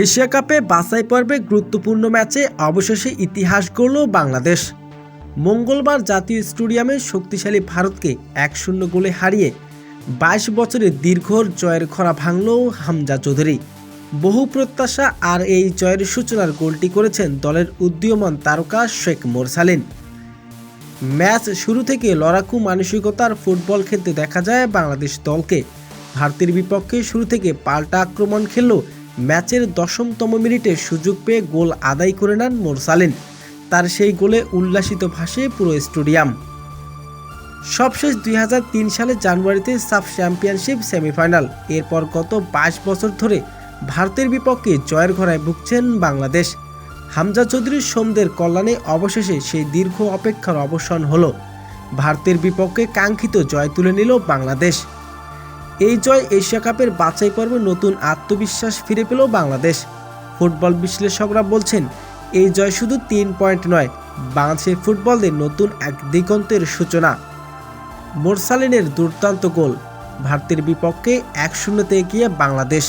Asia কাপে বাছাই পর্বে গুরুত্বপূর্ণ ম্যাচে অবশেষে ইতিহাস গড়ল বাংলাদেশ। মঙ্গলবার জাতীয় স্টেডিয়ামে শক্তিশালী ভারতকে এক শূন্য গোলে হারিয়ে বাইশ বছরের দীর্ঘ জয়ের খরা ভাঙল হামজা চৌধুরী। বহু প্রত্যাশা আর এই জয়ের সূচনার গোলটি করেছেন দলের উদীয়মান তারকা শেখ মোরসালিন। ম্যাচ শুরু থেকে লড়াকু মানসিকতার ফুটবল খেলতে দেখা যায় বাংলাদেশ দলকে। ভারতের বিপক্ষে শুরু থেকে পাল্টা আক্রমণ খেললেও ম্যাচের দশমতম মিনিটে সুযোগ পেয়ে গোল আদায় করে নেন মোরসালিন তার সেই গোলে উল্লাসিত ভাসে পুরো স্টেডিয়াম। সবশেষ দুই তিন সালে জানুয়ারিতে সাফ চ্যাম্পিয়নশিপ সেমিফাইনাল। এরপর গত বাইশ বছর ধরে ভারতের বিপক্ষে জয়ের ঘরায় ভুগছেন বাংলাদেশ। হামজা চৌধুরীর সোমদের কল্যাণে অবশেষে সেই দীর্ঘ অপেক্ষার অবসান হলো। ভারতের বিপক্ষে কাঙ্ক্ষিত জয় তুলে নিল বাংলাদেশ। এই জয় এশিয়া কাপের বাছাই পর্বে নতুন আত্মবিশ্বাস ফিরে পেল বাংলাদেশ। ফুটবল বিশ্লেষকরা বলছেন, এই জয় শুধু তিন পয়েন্ট নয় বাংলাদেশের ফুটবলদের নতুন এক দিগন্তের সূচনা। মোরসালিনের দুর্দান্ত গোল, ভারতের বিপক্ষে এক শূন্যতে এগিয়ে বাংলাদেশ।